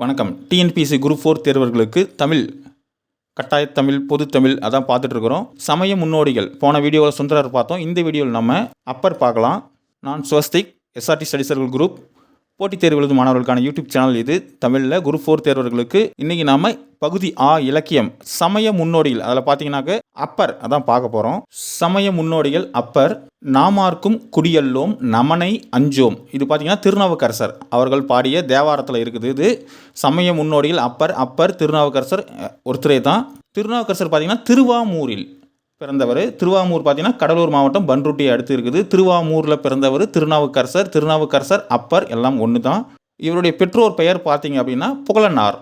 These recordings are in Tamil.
வணக்கம். டிஎன்பிசி குரூப் ஃபோர் தேர்வர்களுக்கு தமிழ் கட்டாய தமிழ் பொது தமிழ் அதான் பார்த்துட்ருக்குறோம். சமய முன்னோடிகள். போன வீடியோவில் சுந்தரர் பார்த்தோம். இந்த வீடியோவில் நம்ம அப்பர் பார்க்கலாம். நான் ஸ்வஸ்திக் எஸ்ஆர்டி ஸ்டடிசர்கள் குரூப். போட்டித் தேர்வு எழுதும் மாணவர்களுக்கான யூடியூப் சேனல் இது. தமிழில் குரூப் ஃபோர் தேர்வர்களுக்கு இன்றைக்கி நாம் பகுதி ஆ இலக்கியம் சமய முன்னோடிகள். அதில் பார்த்தீங்கன்னாக்க அப்பர் அதான் பார்க்க போகிறோம் சமய முன்னோடிகள் அப்பர் நாமார்க்கும் குடியல்லோம் நமனை அஞ்சோம். இது பார்த்தீங்கன்னா திருநாவுக்கரசர். அவர்கள் பாடிய தேவாரத்தில் இருக்குது இது. சமய முன்னோடிகள் அப்பர் அப்பர் திருநாவுக்கரசர் ஒருத்தரே தான். திருநாவுக்கரசர் பார்த்தீங்கன்னா திருவாமூரில். பிறந்தவர். திருவாமூர் பார்த்தீங்கன்னா கடலூர் மாவட்டம் பன்ருட்டியை அடுத்து இருக்குது. திருவாமூரில் பிறந்தவர் திருநாவுக்கரசர் திருநாவுக்கரசர் அப்பர் எல்லாம் ஒன்று தான் இவருடைய பெற்றோர் பெயர் பார்த்தீங்க அப்படின்னா புகழனார்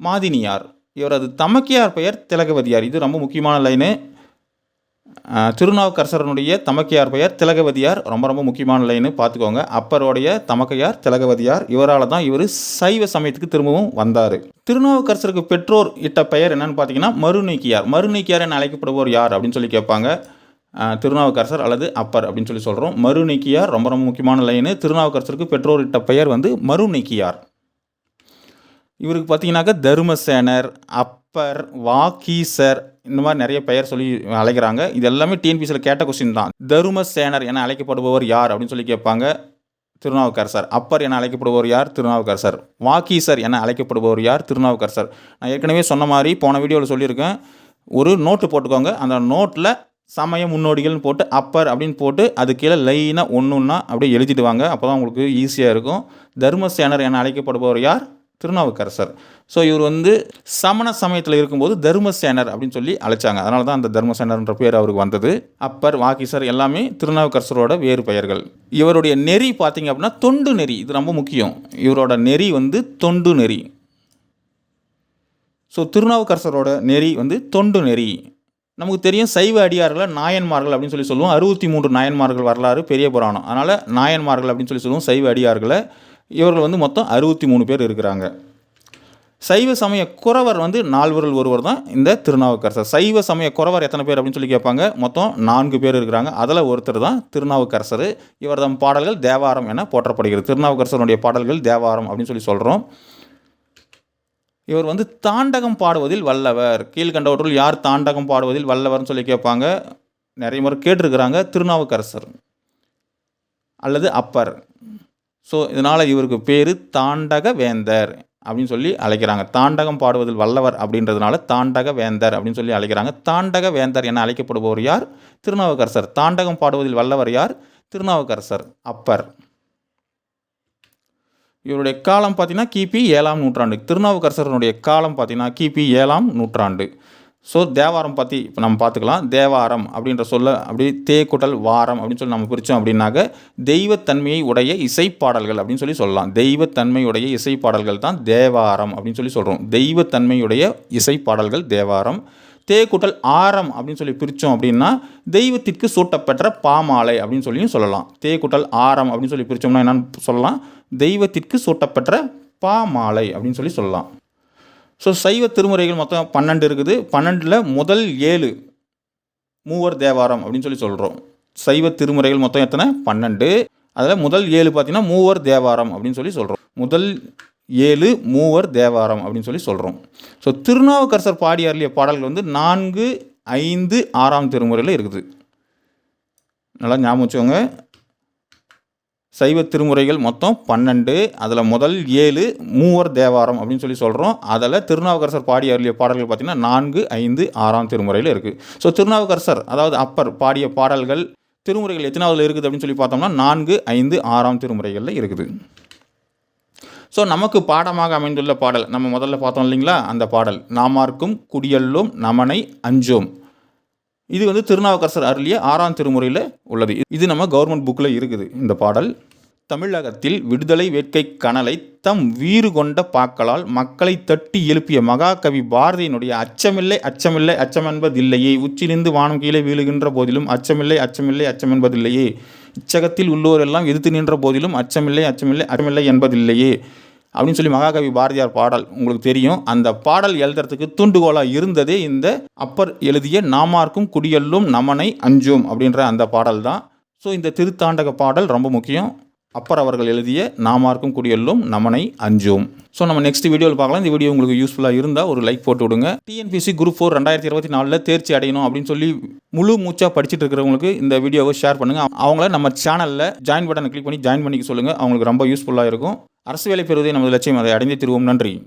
மாதினியார். இவரது தமக்கியார் பெயர் திலகவதியார். இது ரொம்ப முக்கியமான லைனு திருநாவுக்கரசரனுடைய தமக்கையார் பெயர் திலகவதியார். ரொம்ப ரொம்ப முக்கியமான லைனு பார்த்துக்கோங்க. அப்பருடைய தமக்கையார் திலகவதியார் இவரால் தான் இவர் சைவ சமயத்துக்கு திரும்பவும் வந்தார். திருநாவுக்கரசருக்கு பெற்றோர் இட்ட பெயர் என்னன்னு பார்த்தீங்கன்னா மறுநீக்கியார். மறுநீக்கியார் என அழைக்கப்படுவோர் யார் அப்படின்னு சொல்லி கேட்பாங்க. திருநாவுக்கரசர் அல்லது அப்பர் அப்படின்னு சொல்லி சொல்கிறோம் மறுநீக்கியார் ரொம்ப ரொம்ப முக்கியமான லைனு திருநாவுக்கரசருக்கு பெற்றோர் இட்ட பெயர் வந்து மறுநீக்கியார். இவருக்கு பார்த்தீங்கன்னாக்கா தருமசேனர் அப்பர் வாக்கீசர் இந்த மாதிரி நிறைய பெயர் சொல்லி அழைக்கிறாங்க. இது எல்லாமே டிஎன்பிசியில் கேட்ட கொஸ்டின் தான். தருமசேனர் என அழைக்கப்படுபவர் யார் அப்படின்னு சொல்லி கேட்பாங்க. திருநாவுக்கரசர் அப்பர் என அழைக்கப்படுபவர் யார்? திருநாவுக்கரசர் வாக்கீசர் என அழைக்கப்படுபவர் யார்? திருநாவுக்கரசர் நான் ஏற்கனவே சொன்ன மாதிரி போன வீடியோவில் சொல்லியிருக்கேன். ஒரு நோட்டு போட்டுக்கோங்க. அந்த நோட்டில் சமய முன்னோடிகள்னு போட்டு அப்பர் அப்படின்னு போட்டு அது கீழே லைனாக ஒன்று ஒன்றா அப்படியே எழுதிட்டு வாங்க அப்போ தான் உங்களுக்கு ஈஸியாக இருக்கும். தர்மசேனர் என அழைக்கப்படுபவர் யார்? திருநாவுக்கரசர். ஸோ இவர் வந்து சமண சமயத்தில் இருக்கும்போது தர்மசேனர் அப்படின்னு சொல்லி அழைச்சாங்க. அதனால தான் அந்த தர்மசேனர்ன்ற பேர் அவருக்கு வந்தது. அப்பர் வாக்கிசர் எல்லாமே திருநாவுக்கரசரோட வேறு பெயர்கள். இவருடைய நெறி பார்த்தீங்க அப்படின்னா தொண்டு நெறி. இது ரொம்ப முக்கியம். இவரோட நெறி வந்து தொண்டு நெறி. ஸோ திருநாவுக்கரசரோட நெறி வந்து தொண்டு நெறி. நமக்கு தெரியும் சைவ அடியார்களை நாயன்மார்கள் அப்படின்னு சொல்லி சொல்லுவோம். அறுபத்தி மூன்று நாயன்மார்கள் வரலாறு பெரிய புராணம். அதனால் நாயன்மார்கள் அப்படின்னு சொல்லி சொல்லுவோம். சைவ அடியார்களை இவர்கள் வந்து மொத்தம் அறுபத்தி மூணு பேர் இருக்கிறாங்க. சைவ சமய குறவர் வந்து நால்வரில் ஒருவர் தான் இந்த திருநாவுக்கரசர். சைவ சமய குறவர் எத்தனை பேர் அப்படின்னு சொல்லி கேட்பாங்க. மொத்தம் நான்கு பேர் இருக்கிறாங்க. அதில் ஒருத்தர் தான் திருநாவுக்கரசர். இவர் தம் பாடல்கள் தேவாரம் என போற்றப்படுகிறது. திருநாவுக்கரசருடைய பாடல்கள் தேவாரம் அப்படின்னு சொல்லி சொல்கிறோம் இவர் வந்து தாண்டகம் பாடுவதில் வல்லவர். கீழ்கண்டவற்றுள் யார் தாண்டகம் பாடுவதில் வல்லவர்னு சொல்லி கேட்பாங்க. நிறைய முறை கேட்டிருக்கிறாங்க. திருநாவுக்கரசர் அல்லது அப்பர். ஸோ இதனால் இவருக்கு பேர் தாண்டக வேந்தர் அப்படின்னு சொல்லி அழைக்கிறாங்க. தாண்டகம் பாடுவதில் வல்லவர் அப்படின்றதுனால தாண்டக வேந்தர் அப்படின்னு சொல்லி அழைக்கிறாங்க. தாண்டக வேந்தர் என அழைக்கப்படுபவர் யார்? திருநாவுக்கரசர். தாண்டகம் பாடுவதில் வல்லவர் யார்? திருநாவுக்கரசர். அப்பர். இவருடைய காலம் பார்த்தீங்கன்னா கிபி ஏழாம் நூற்றாண்டு. திருநாவுக்கரசருடைய காலம் பார்த்தீங்கன்னா கிபி ஏழாம் நூற்றாண்டு. ஸோ தேவாரம் பற்றி இப்போ நம்ம பார்த்துக்கலாம். தேவாரம் அப்படின்ற சொல்ல அப்படி தே வாரம் அப்படின்னு சொல்லி நம்ம பிரித்தோம் அப்படின்னாக்க தெய்வத்தன்மையை உடைய இசைப்பாடல்கள் அப்படின்னு சொல்லி சொல்லலாம். தெய்வத்தன்மையுடைய இசைப்பாடல்கள் தான் தேவாரம் அப்படின்னு சொல்லி சொல்கிறோம் தெய்வத்தன்மையுடைய இசைப்பாடல்கள் தேவாரம். தே குட்டல் ஆரம் அப்படின்னு சொல்லி பிரித்தோம் அப்படின்னா தெய்வத்திற்கு சூட்டப்பெற்ற பாமாலை அப்படின்னு சொல்லியும் சொல்லலாம். தே குட்டல் ஆரம் அப்படின்னு சொல்லி பிரித்தோம்னா என்னன்னு சொல்லலாம். தெய்வத்திற்கு சூட்டப்பெற்ற பாமாலை அப்படின்னு சொல்லி சொல்லலாம். ஸோ சைவ திருமுறைகள் மொத்தம் பன்னெண்டு இருக்குது. பன்னெண்டில் முதல் ஏழு மூவர் தேவாரம் அப்படின்னு சொல்லி சொல்கிறோம் சைவ திருமுறைகள் மொத்தம் எத்தனை? பன்னெண்டு. அதில் முதல் ஏழு பார்த்தீங்கன்னா மூவர் தேவாரம் அப்படின்னு சொல்லி சொல்கிறோம் முதல் ஏழு மூவர் தேவாரம் அப்படின்னு சொல்லி சொல்கிறோம் ஸோ திருநாவுக்கரசர் பாடி அருளிய பாடல்கள் வந்து நான்கு ஐந்து ஆறாம் திருமுறையில் இருக்குது. நல்லா ஞாபகம் வச்சுக்கோங்க. சைவ திருமுறைகள் மொத்தம் பன்னெண்டு அதில் முதல் ஏழு மூவர் தேவாரம் அப்படின்னு சொல்லி சொல்கிறோம் அதில் திருநாவுக்கரசர் பாடி அருளிய பாடல்கள் பார்த்திங்கன்னா நான்கு ஐந்து ஆறாம் திருமுறையில் இருக்குது ஸோ திருநாவுக்கரசர் அதாவது அப்பர் பாடிய பாடல்கள் திருமுறைகள் எத்தனாவதில் இருக்குது அப்படின்னு சொல்லி பார்த்தோம்னா நான்கு ஐந்து ஆறாம் திருமுறைகளில் இருக்குது. ஸோ நமக்கு பாடமாக அமைந்துள்ள பாடல் நம்ம முதல்ல பார்த்தோம் இல்லைங்களா? அந்த பாடல் நாமார்க்கும் குடியல்லோம் நமனை அஞ்சோம். இது வந்து திருநாவுக்கரசர் அருளிய ஆறாம் திருமுறையில் உள்ளது. இது நம்ம கவர்மெண்ட் புக்கில் இருக்குது இந்த பாடல். தமிழகத்தில் விடுதலை வேட்கை கனலை தம் வீறு கொண்ட பாக்களால் மக்களை தட்டி எழுப்பிய மகாகவி பாரதியினுடைய அச்சமில்லை அச்சமில்லை அச்சமென்பதில்லையே. உச்சிலிருந்து வானம் கீழே வீழுகின்ற போதிலும் அச்சமில்லை அச்சமில்லை அச்சமென்பதில்லையே. இச்சகத்தில் உள்ளோரெல்லாம் எதிர்த்து நின்ற போதிலும் அச்சமில்லை அச்சமில்லை அச்சமில்லை என்பதில்லையே. அப்படின்னு சொல்லி மகாகவி பாரதியார் பாடல் உங்களுக்கு தெரியும். அந்த பாடல் எழுதுறதுக்கு தூண்டுகோலாக இருந்ததே இந்த அப்பர் எழுதிய நாமார்க்கும் குடியல்லும் நமனை அஞ்சும் அப்படின்ற அந்த பாடல் தான் ஸோ இந்த திருத்தாண்டக பாடல் ரொம்ப முக்கியம். அப்பர் அவர்கள் எழுதிய நாமார்க்கும் குடியெல்லும் நமனை அஞ்சோம் ஸோ நம்ம நெக்ஸ்ட் வீடியோவில் பார்க்கலாம். இந்த வீடியோ உங்களுக்கு யூஸ்ஃபுல்லாக இருந்தால் ஒரு லைக் போட்டு விடுங்க. டிஎன்பிசி குரூப் ஃபோர் ரெண்டாயிரத்தி இருபத்தி நாலில் தேர்ச்சி அடையணும் அப்படின்னு சொல்லி முழு மூச்சாக படிச்சுட்டு இருக்கிறவங்களுக்கு இந்த வீடியோவை ஷேர் பண்ணுங்கள் அவங்கள நம்ம சேனலில் ஜாயின் பட்டனை கிளிக் பண்ணி ஜாயின் பண்ணிக்க சொல்லுங்கள் அவங்களுக்கு ரொம்ப யூஸ்ஃபுல்லாக இருக்கும். அரசு வேலை பெறுவதே நமது லட்சியம். அதை அடைந்தே திருவோம். நன்றி.